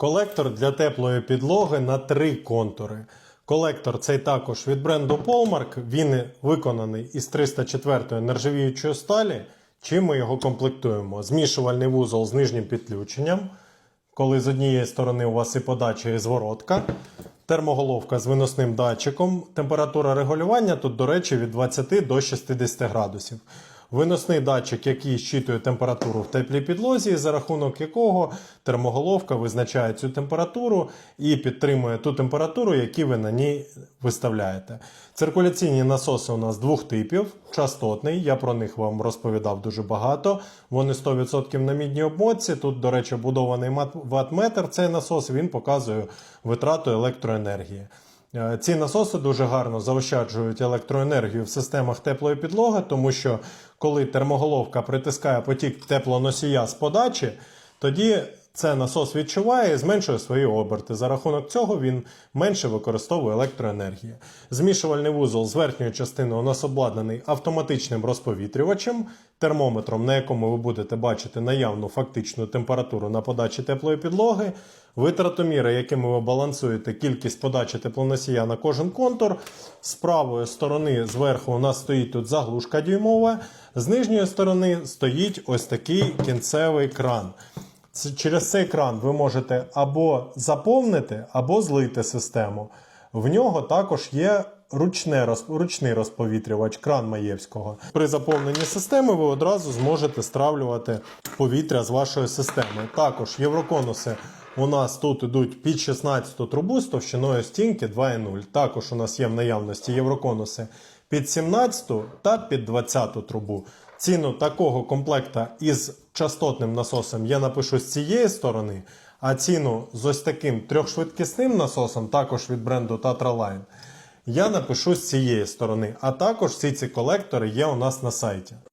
Колектор для теплої підлоги на три контури. Колектор цей також від бренду Polmark. Він виконаний із 304 нержавіючої сталі. Чим ми його комплектуємо? Змішувальний вузол з нижнім підключенням, коли з однієї сторони у вас і подача, і зворотка. Термоголовка з виносним датчиком. Температура регулювання тут, до речі, від 20 до 60 градусів. Виносний датчик, який щитує температуру в теплій підлозі, за рахунок якого термоголовка визначає цю температуру і підтримує ту температуру, яку ви на ній виставляєте. Циркуляційні насоси у нас двох типів: частотний, я про них вам розповідав дуже багато. Вони 100% на мідній обмотці. Тут, до речі, будований ватметр. Цей насос він показує витрату електроенергії. Е, Ці насоси дуже гарно заощаджують електроенергію в системах теплої підлоги, тому що коли термоголовка притискає потік теплоносія з подачі, тоді це насос відчуває і зменшує свої оберти. За рахунок цього він менше використовує електроенергії. Змішувальний вузол з верхньої частини у нас обладнаний автоматичним розповітрювачем, термометром, на якому ви будете бачити наявну фактичну температуру на подачі теплої підлоги, витратоміри, якими ви балансуєте кількість подачі теплоносія на кожен контур. З правої сторони зверху у нас стоїть тут заглушка дюймова, з нижньої сторони стоїть ось такий кінцевий кран. Через цей кран ви можете або заповнити, або злити систему. В нього також є ручне, ручний розповітрювач, кран Маєвського. При заповненні системи ви одразу зможете стравлювати повітря з вашої системи. Також євроконуси у нас тут ідуть під 16 трубу з товщиною стінки 2,0. Також у нас є в наявності євроконуси під 17 та під 20 трубу. Ціну такого комплекта із частотним насосом я напишу з цієї сторони, а ціну з ось таким трьохшвидкісним насосом, також від бренду Tatra Line, я напишу з цієї сторони. А також всі ці колектори є у нас на сайті.